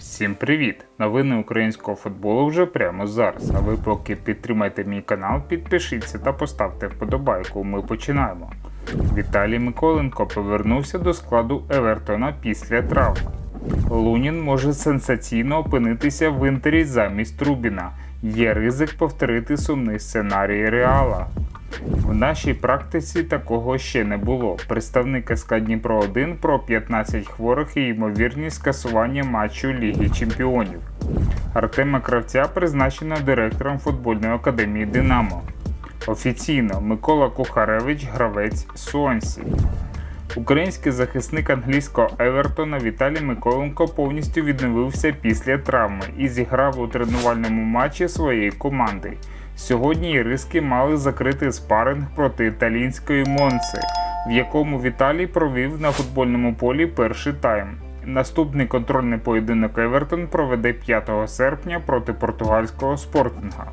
Всім привіт! Новини українського футболу вже прямо зараз. А ви поки підтримайте мій канал, підпишіться та поставте вподобайку. Ми починаємо. Віталій Миколенко повернувся до складу Евертона після травми. Лунін може сенсаційно опинитися в інтері замість Рубіна. Є ризик повторити сумний сценарій Реала. В нашій практиці такого ще не було. Представник СК Дніпро 1 про 15 хворих і ймовірність скасування матчу Ліги Чемпіонів. Артема Кравця призначено директором футбольної академії Динамо. Офіційно Микола Кухаревич гравець Суонсі. Український захисник англійського Евертона Віталій Миколенко повністю відновився після травми і зіграв у тренувальному матчі своєї команди. Сьогодні іриски мали закрити спаринг проти італійської Монси, в якому Віталій провів на футбольному полі перший тайм. Наступний контрольний поєдинок Евертон проведе 5 серпня проти португальського спортинга.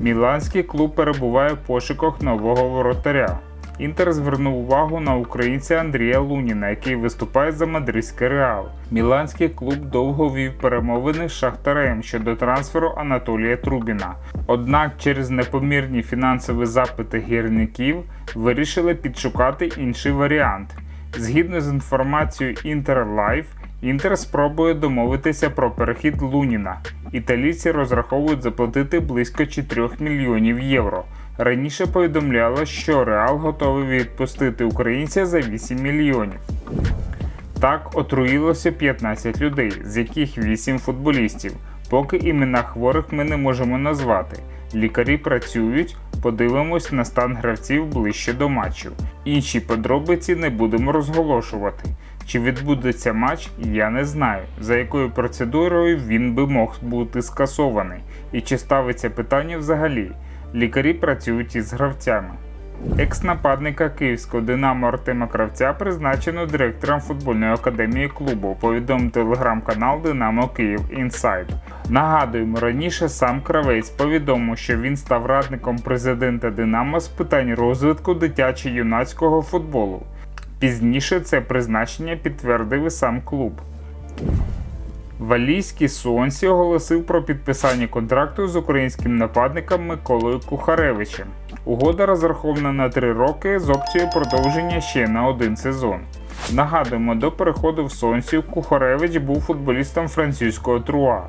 Міланський клуб перебуває в пошуках нового воротаря. Інтер звернув увагу на українця Андрія Луніна, який виступає за мадридський реал. Міланський клуб довго вів перемовини з Шахтарем щодо трансферу Анатолія Трубіна. Однак через непомірні фінансові запити гірників вирішили підшукати інший варіант. Згідно з інформацією Інтер Лайф, Інтер спробує домовитися про перехід Луніна. Італійці розраховують заплатити близько 4 мільйонів євро. Раніше повідомляло, що Реал готовий відпустити українця за 8 мільйонів. Так отруїлося 15 людей, з яких 8 футболістів. Поки імена хворих ми не можемо назвати. Лікарі працюють, подивимось на стан гравців ближче до матчу. Інші подробиці не будемо розголошувати. Чи відбудеться матч, я не знаю, за якою процедурою він би мог бути скасований, і чи ставиться питання взагалі. Лікарі працюють із гравцями. Екс-нападника київського Динамо Артема Кравця призначено директором футбольної академії клубу, повідомив телеграм-канал Динамо Київ Інсайд. Нагадуємо, раніше сам Кравець повідомив, що він став радником президента Динамо з питань розвитку дитячо-юнацького футболу. Пізніше це призначення підтвердив і сам клуб. Валійський Сонсі оголосив про підписання контракту з українським нападником Миколою Кухаревичем. Угода розрахована на 3 роки з опцією продовження ще на один сезон. Нагадуємо, до переходу в Сонсі Кухаревич був футболістом французького Труа.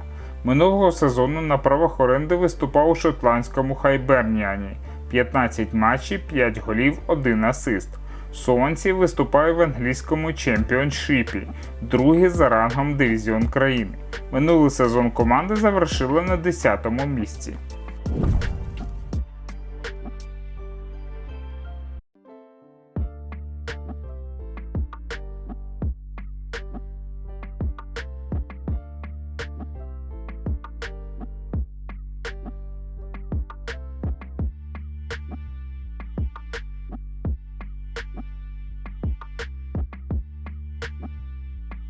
Минулого сезону на правах оренди виступав у шотландському Хайберніані 15 матчів, 5 голів, 1 асист. Сонці виступає в англійському чемпіоншипі, другий за рангом дивізіон країни. Минулий сезон команда завершила на 10-му місці.